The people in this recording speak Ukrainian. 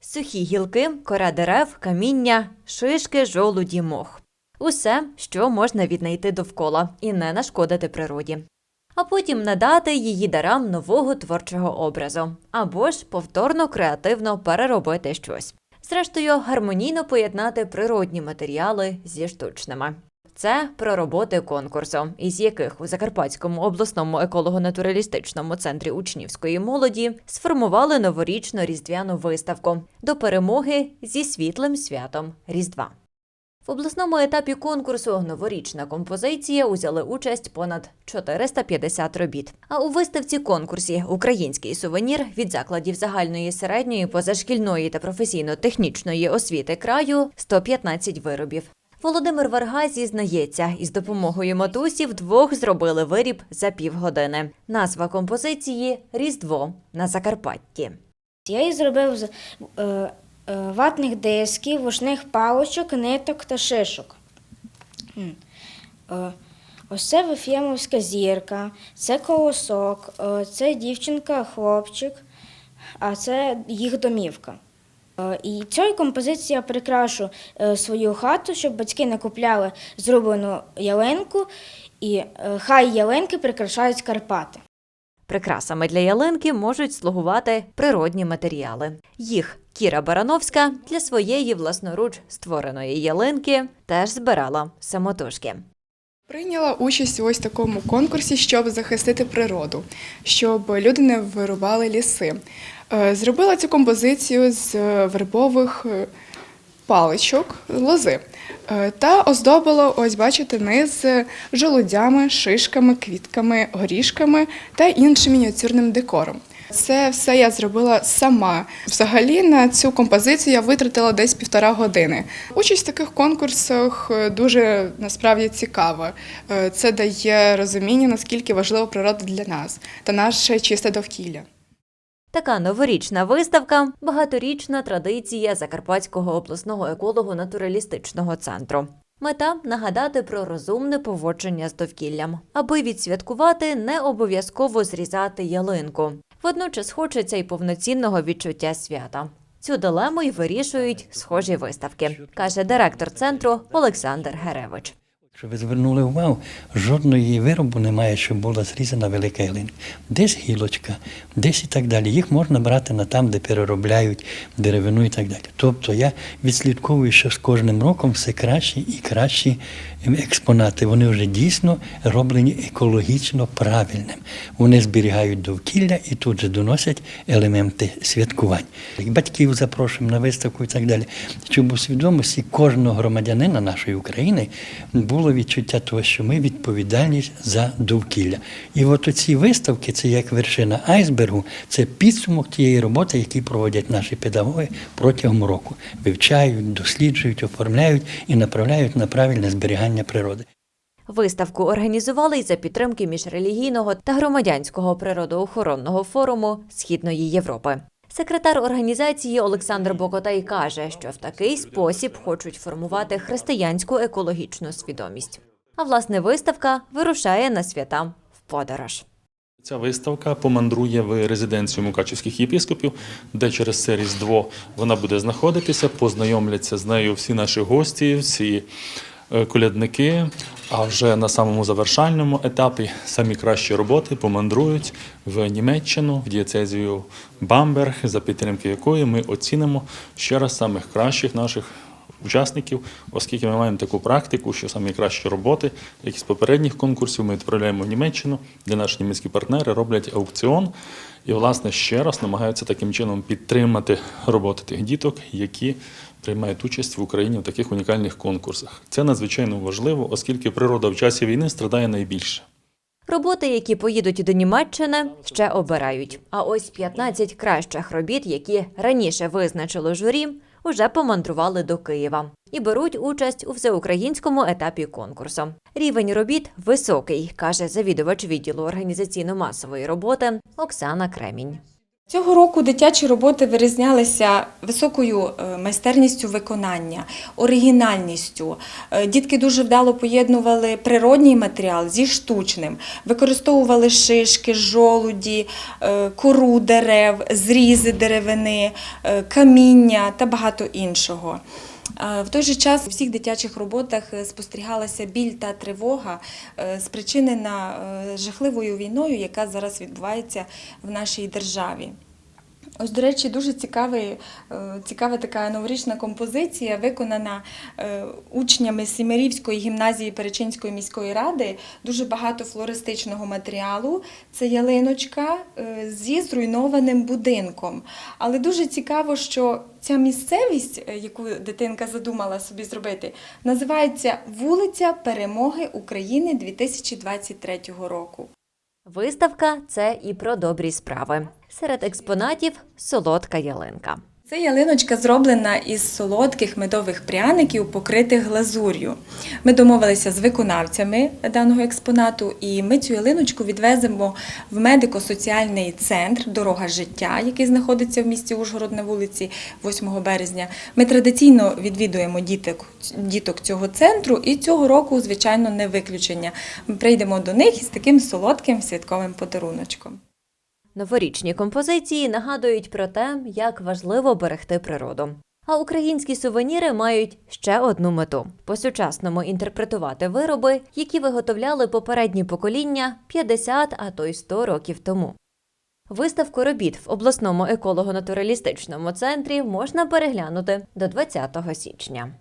Сухі гілки, кора дерев, каміння, шишки, жолуді, мох. Усе, що можна віднайти довкола і не нашкодити природі. А потім надати її дарам нового творчого образу, або ж повторно креативно переробити щось. Зрештою, гармонійно поєднати природні матеріали зі штучними. Це про роботи конкурсу, із яких у Закарпатському обласному еколого-натуралістичному центрі учнівської молоді сформували новорічну різдвяну виставку до перемоги зі світлим святом Різдва. В обласному етапі конкурсу новорічна композиція узяли участь понад 450 робіт. А у виставці конкурсі Український сувенір від закладів загальної середньої позашкільної та професійно-технічної освіти краю 115 виробів. Володимир Варга зізнається, із допомогою матусі вдвох зробили виріб за півгодини. Назва композиції Різдво на Закарпатті. Я її зробив з е, е, ватних дисків, вушних паличок, ниток та шишок. Е, ось це Вифємовська зірка, це колосок, це дівчинка, хлопчик, а це їх домівка. Е, І цією композицією я прикрашу е, свою хату, щоб батьки не купляли зроблену ялинку, і е, хай ялинки прикрашають Карпати. Прикрасами для ялинки можуть слугувати природні матеріали. Їх Кіра Барановська для своєї власноруч створеної ялинки теж збирала самотужки. Прийняла участь у ось такому конкурсі, щоб захистити природу, щоб люди не вирубали ліси. Е, Зробила цю композицію з е, вербових е, паличок, лози. Та оздобила, ось бачите, низ жолудями, шишками, квітками, горішками та іншим мініатюрним декором. Це все я зробила сама. Взагалі на цю композицію я витратила десь півтора години. Участь в таких конкурсах дуже насправді цікава. Це дає розуміння, наскільки важлива природа для нас та наше чисте довкілля. Така новорічна виставка багаторічна традиція Закарпатського обласного еколого-натуралістичного центру. Мета нагадати про розумне поводження з довкіллям, аби відсвяткувати не обов'язково зрізати ялинку. Водночас хочеться й повноцінного відчуття свята. Цю дилему й вирішують схожі виставки, каже директор центру Олександр Геревич. Щоб ви звернули увагу, жодного її виробу немає, щоб була зрізана велика ялинка. Десь гілочка, десь і так далі. Їх можна брати на там, де переробляють деревину і так далі. Тобто я відслідковую, що з кожним роком все кращі і кращі експонати. Вони вже дійсно роблені екологічно правильним. Вони зберігають довкілля і тут же доносять елементи святкувань. Батьків запрошуємо на виставку і так далі. Щоб у свідомості кожного громадянина нашої України було відчуття того, що ми відповідальність за довкілля. І от оці виставки це як вершина айсбергу, це підсумок тієї роботи, які проводять наші педагоги протягом року. Вивчають, досліджують, оформляють і направляють на правильне зберігання природи. Виставку організували й за підтримки міжрелігійного та громадянського природоохоронного форуму Східної Європи. Секретар організації Олександр Бокотай каже, що в такий спосіб хочуть формувати християнську екологічну свідомість. А власне виставка вирушає на свята в подорож. Ця виставка помандрує в резиденцію мукачівських єпископів, де через це Різдво вона буде знаходитися, познайомляться з нею всі наші гості, всі колядники. А вже на самому завершальному етапі самі кращі роботи помандрують в Німеччину, в дієцезію Бамберг, за підтримки якої ми оцінимо ще раз самих кращих наших учасників, оскільки ми маємо таку практику, що самі кращі роботи, які з попередніх конкурсів ми відправляємо в Німеччину, де наші німецькі партнери роблять аукціон і, власне, ще раз намагаються таким чином підтримати роботи тих діток, які приймають участь в Україні в таких унікальних конкурсах. Це надзвичайно важливо, оскільки природа в часі війни страдає найбільше. Роботи, які поїдуть до Німеччини, ще обирають. А ось 15 кращих робіт, які раніше визначило журі, уже помандрували до Києва і беруть участь у всеукраїнському етапі конкурсу. Рівень робіт високий, каже завідувач відділу організаційно-масової роботи Оксана Кремінь. Цього року дитячі роботи вирізнялися високою е, майстерністю виконання, оригінальністю. Е, Дітки дуже вдало поєднували природній матеріал зі штучним, використовували шишки, жолуді, е, кору дерев, зрізи деревини, каміння та багато іншого. Е, В той же час у всіх дитячих роботах е, спостерігалася біль та тривога, е, спричинена жахливою війною, яка зараз відбувається в нашій державі. Ось, до речі, дуже цікавий, е, цікава така новорічна композиція, виконана е, учнями Сімерівської гімназії Перечинської міської ради. Дуже багато флористичного матеріалу. Це ялиночка е, зі зруйнованим будинком. Але дуже цікаво, що ця місцевість, яку дитинка задумала собі зробити, називається Вулиця Перемоги України 2023 року. Виставка це і про добрі справи. Серед експонатів солодка ялинка. Це ялиночка зроблена із солодких медових пряників, покритих глазур'ю. Ми домовилися з виконавцями даного експонату, і ми цю ялиночку відвеземо в медико-соціальний центр Дорога життя, який знаходиться в місті Ужгород на вулиці 8 березня. Ми традиційно відвідуємо діток, діток цього центру, і цього року, звичайно, не виключення. Ми прийдемо до них із таким солодким святковим подаруночком. Новорічні композиції нагадують про те, як важливо берегти природу. А українські сувеніри мають ще одну мету по-сучасному інтерпретувати вироби, які виготовляли попередні покоління 50, а то й 100 років тому. Виставку робіт в обласному еколого-натуралістичному центрі можна переглянути до 20 січня.